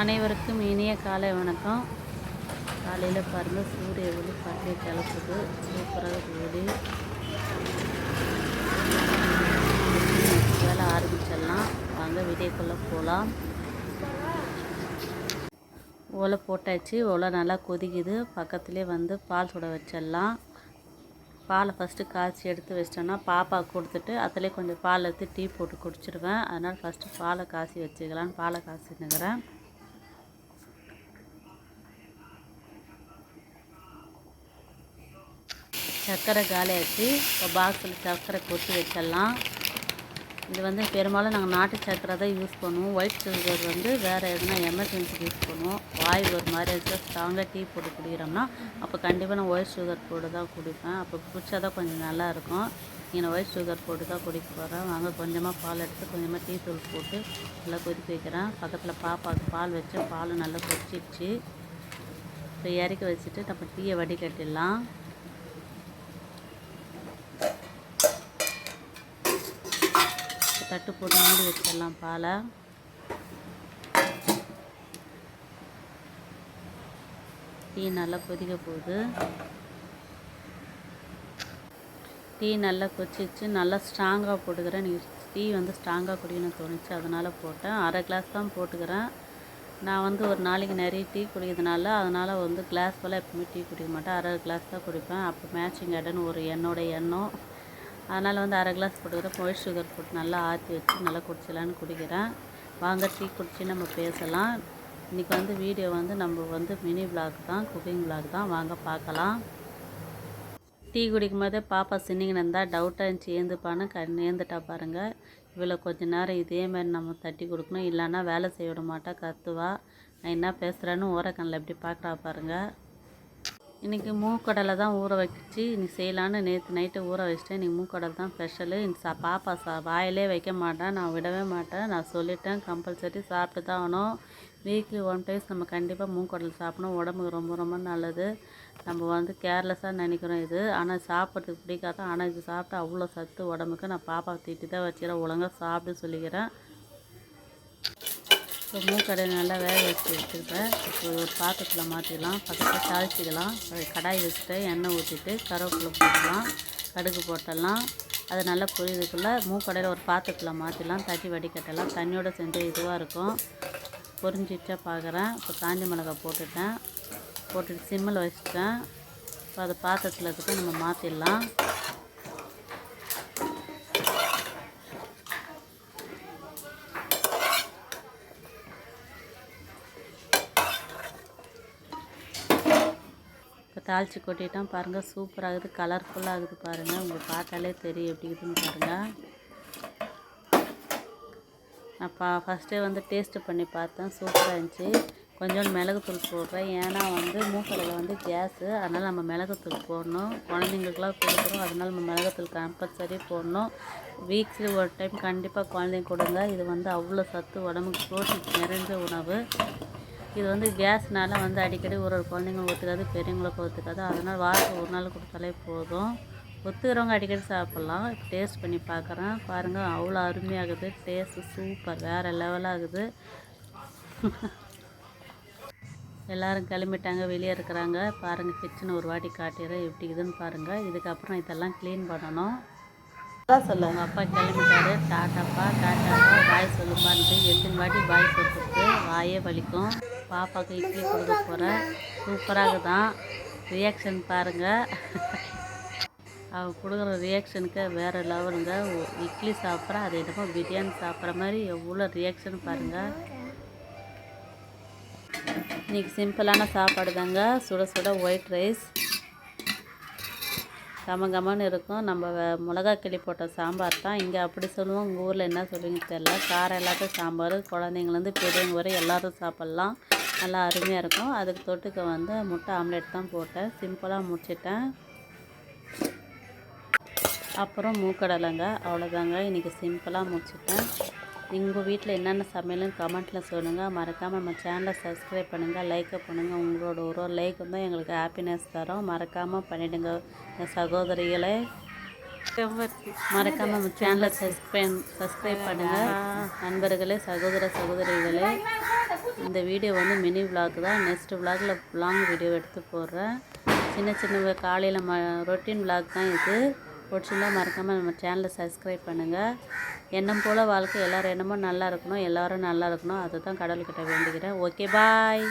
அனைவருக்கும் இனிய காலை வணக்கம். காலையில் பாருங்கள் சூரிய ஒளி பட்டை கிளப்புது. சூப்பராக ஒளி. வேலை ஆரம்பிச்சிடலாம். வாங்க விடியக்குள்ளே போகலாம் ஓலை போட்டாச்சு. ஓலை நல்லா கொதிக்குது. பக்கத்துலேயே வந்து பால் சுட வச்சிடலாம். பாலை ஃபஸ்ட்டு காய்ச்சி எடுத்து வச்சிட்டோன்னா பாப்பா கொடுத்துட்டு அதிலே கொஞ்சம் பால் எடுத்து டீ போட்டு குடிச்சிடுவேன் அதனால் ஃபஸ்ட்டு பாலை காய்ச்சி வச்சுக்கலான்னு பாலை காய்ச்சினுக்கிறேன் சர்க்கரை காலியாச்சு இப்போ பாக்ஸில் சர்க்கரை கொட்டி வச்சிடலாம். இது வந்து பெரும்பாலும் நாங்கள் நாட்டு சர்க்கரை தான் யூஸ் பண்ணுவோம். ஒயிட் சுகர் வந்து வேறு எதுனா எமர்ஜென்சிக்கு யூஸ் பண்ணுவோம். வாய் ஒரு மாதிரி இருந்துச்சு ஸ்ட்ராங்காக டீ போட்டு குடிக்கிறோம்னா அப்போ கண்டிப்பாக நான் ஒயிட் சுகர் போட்டு தான் குடிப்பேன். அப்போ குடிச்சா தான் கொஞ்சம் நல்லாயிருக்கும் இங்கே நான் ஒயிட் சுகர் போட்டு தான் குடிக்க போகிறேன் வாங்க கொஞ்சமாக பால் எடுத்து கொஞ்சமாக டீ தூள் போட்டு நல்லா கொதிக்க வைக்கிறேன். பக்கத்தில் பாப்பாவுக்கு பால் வச்சு பால் நல்லா கொதிச்சிடுச்சு. இப்போ இறக்கி வச்சுட்டு நம்ம டீயை வடிகட்டிடலாம். தட்டு போட்டு மூடி வச்சிடலாம் பாலை. டீ நல்லா கொதிக்க போகுது. டீ நல்லா கொச்சிச்சு நல்லா ஸ்ட்ராங்காக போட்டுக்கிறேன். நீ டீ வந்து ஸ்ட்ராங்காக குடிக்கணும்னு தோணுச்சு. அதனால் போட்டேன். அரை கிளாஸ் தான் போட்டுக்கிறேன். நான் வந்து ஒரு நாளைக்கு நிறைய டீ குடிக்கிறதுனால அதனால் வந்து கிளாஸ் போல் எப்பவுமே டீ குடிக்க மாட்டேன். அரை கிளாஸ் தான் குடிப்பேன். அப்போ மேட்சிங் இடன்னு ஒரு என்னோடய எண்ணம். அதனால் வந்து அரை கிளாஸ் போட்டுக்கிறேன். ஒயிட் சுகர் போட்டு நல்லா ஆற்றி வச்சு நல்லா குடிச்சிடலான்னு குடிக்கிறேன். வாங்க டீ குடித்து நம்ம பேசலாம். இன்றைக்கி வந்து வீடியோ வந்து நம்ம வந்து மினி vlog தான் குக்கிங் vlog தான். வாங்க பார்க்கலாம். டீ குடிக்கும் போதே பாப்பா சின்னிங்கன்னு இருந்தால் டவுட்டாக இருந்துச்சு ஏந்துப்பான்னு கண் ஏந்துட்டா பாருங்கள் இவ்வளோ கொஞ்ச நேரம் இதே மாதிரி நம்ம தட்டி கொடுக்கணும். இல்லைன்னா வேலை செய்ய விட மாட்டா கத்துவா. நான் என்ன பேசுகிறேன்னு ஓரக்கண்ணில் எப்படி பார்க்குறா பாருங்கள் இன்றைக்கி மூக்கடலை தான் ஊற வச்சு இன்னைக்கு செய்யலான்னு நேற்று நைட்டு ஊற வச்சிட்டேன். இன்றைக்கி மூக்கடலை தான் ஸ்பெஷலு சா பாப்பா சா வாயிலே வைக்க மாட்டேன். நான் விடவே மாட்டேன். நான் சொல்லிட்டேன் கம்பல்சரி சாப்பிட்டு தான் ஆகணும். வீக்லி ஒன் டைம்ஸ் நம்ம கண்டிப்பாக மூக்கடலை சாப்பிடணும். உடம்புக்கு ரொம்ப ரொம்ப நல்லது. நம்ம வந்து கேர்லெஸ்ஸாக நினைக்கிறோம் இது. ஆனால் சாப்பிட்றதுக்கு பிடிக்காதான் ஆனால் இது சாப்பிட்டா அவ்வளோ சத்து உடம்புக்கு. நான் பாப்பாவை திட்டி தான் வச்சுக்கிறேன். ஒழுங்காக சாப்பிட்டு சொல்லிக்கிறேன். இப்போ மூக்கடலை நல்லா வேக வச்சு வச்சுருப்பேன் இப்போ ஒரு பாத்திரத்தில் மாற்றிக்கலாம் பக்கத்தில் தாளிச்சிக்கலாம். அது கடாய் வச்சுட்டு எண்ணெய் ஊற்றிட்டு கருவேப்பிலை போட்டுடலாம் கடுகு போட்டலாம் அது நல்லா புரியுதுக்குள்ளே மூக்கடையில் ஒரு பாத்திரத்தில் மாற்றிடலாம் தட்டி வடிகட்டலாம். தண்ணியோடு செஞ்சு இதுவாக இருக்கும். பொரிஞ்சிச்சா பார்க்குறேன் இப்போ காஞ்சி மிளகாய் போட்டுட்டேன். போட்டுட்டு சிம்மில் வச்சுட்டேன். இப்போ அது பாத்திரத்தில் இருக்கிறத நம்ம மாற்றிடலாம் தாளித்து கொட்டிட்டோம் பாருங்கள் சூப்பராகுது கலர்ஃபுல்லாக ஆகுது பாருங்கள் உங்களுக்கு பார்த்தாலே தெரியும் எப்படி இருக்குதுன்னு பாருங்கள் நான் பா ஃபஸ்ட்டே வந்து டேஸ்ட்டு பண்ணி பார்த்தேன் சூப்பராக இருந்துச்சு. கொஞ்சோண்டு மிளகுத்தூள் போடுறேன். ஏன்னா வந்து மூக்கடையில் வந்து கேஸு அதனால் நம்ம மிளகுத்தூள் போடணும். குழந்தைங்களுக்குலாம் கொடுக்குறோம் அதனால் நம்ம மிளகுத்தூள் கம்பல்சரி போடணும். வீக்ஸில் ஒரு டைம் கண்டிப்பாக குழந்தைங்க கொடுங்க. இது வந்து அவ்வளோ சத்து உடம்புக்கு ப்ரோட்டீன் நிறைஞ்ச உணவு. இது வந்து கேஸ்னால வந்து அடிக்கடி ஒரு ஒரு குழந்தைங்களுக்கு ஒத்துக்காது பெரியவங்களுக்கு ஒத்துக்காது. அதனால் வாரத்துக்கு ஒரு நாள் கொடுத்தாலே போதும். ஒத்துக்கிறவங்க அடிக்கடி சாப்பிட்லாம். டேஸ்ட் பண்ணி பார்க்குறேன். பாருங்கள் அவ்வளோ அருமையாகுது. டேஸ்ட்டு சூப்பர் வேறு லெவலாகுது எல்லோரும் கிளம்பிட்டாங்க வெளியே இருக்கிறாங்க. பாருங்கள் கிச்சனை ஒரு வாட்டி காட்டிடுறேன். எப்படி இதுன்னு பாருங்கள் இதுக்கப்புறம் இதெல்லாம் க்ளீன் பண்ணணும். அதான் சொல்லுவாங்க அப்பா கிளம்பிட்டாரு. டாட்டாப்பா டாட்டாப்பா பாய் சொல்லுப்பான்ட்டு எத்தனை வாட்டி பாய் சொல்லிட்டு வாயே வலிக்கும். பாப்பாவுக்கு இட்லி கொடுக்க போகிறேன் சூப்பராக தான் ரியாக்ஷன் பாருங்கள் அவள் கொடுக்குற ரியாக்ஷனுக்கு வேறு லெவலுங்க இட்லி சாப்பிட்றா அது என்னமோ பிரியாணி சாப்பிட்ற மாதிரி எவ்வளோ ரியாக்ஷன் பாருங்கள் இன்றைக்கி சிம்பிளான சாப்பாடு தாங்க. சுட சுட ஒயிட் ரைஸ் கம கமன்னு இருக்கும். நம்ம மிளகா கிளி போட்ட சாம்பார் தான். இங்கே அப்படி சொல்லுவோம். உங்கள் ஊரில் என்ன சொல்லுவீங்க தெரில காரம் எல்லாத்தையும் சாம்பார். குழந்தைங்கலேருந்து பெரியவங்க வரை எல்லோரும் சாப்பிட்லாம். நல்லா அருமையாக இருக்கும். அதுக்கு தொட்டுக்க வந்து முட்டை ஆம்லேட் தான் போட்டேன். சிம்பிளாக முடிச்சிட்டேன். அப்புறம் மூக்கடலைங்க அவ்வளோதாங்க இன்றைக்கி சிம்பிளாக முடிச்சிட்டேன். உங்கள் வீட்டில் என்னென்ன சமையல்னு கமெண்ட்டில் சொல்லுங்கள் மறக்காமல் நம்ம சேனலை சப்ஸ்கிரைப் பண்ணுங்கள் லைக்கை பண்ணுங்கள் உங்களோட ஒரு ஒரு லைக் வந்து எங்களுக்கு ஹாப்பினஸ் தரும். மறக்காமல் பண்ணிவிடுங்க என் சகோதரிகளே. மறக்காமல் நம்ம சேனலை சப்ஸ்கிரைப் சப்ஸ்கிரைப் பண்ணுங்கள் நண்பர்களே சகோதர சகோதரிகளே இந்த வீடியோ வந்து மினி விளாக் தான். நெக்ஸ்ட் விளாகில் லாங் வீடியோ எடுத்து போடுறேன். சின்ன சின்ன காலையில் ம ரொட்டீன் விளாக் தான் இது. பிடிச்சிருந்தால் மறக்காமல் நம்ம சேனலை சப்ஸ்கிரைப் பண்ணுங்கள் எண்ணம் போல் வாழ்க்கை எல்லோரும் எண்ணமும் நல்லா இருக்கணும் எல்லோரும் நல்லா இருக்கணும். அதை தான் கடவுள்கிட்ட வேண்டிக்கிறேன் ஓகே பாய்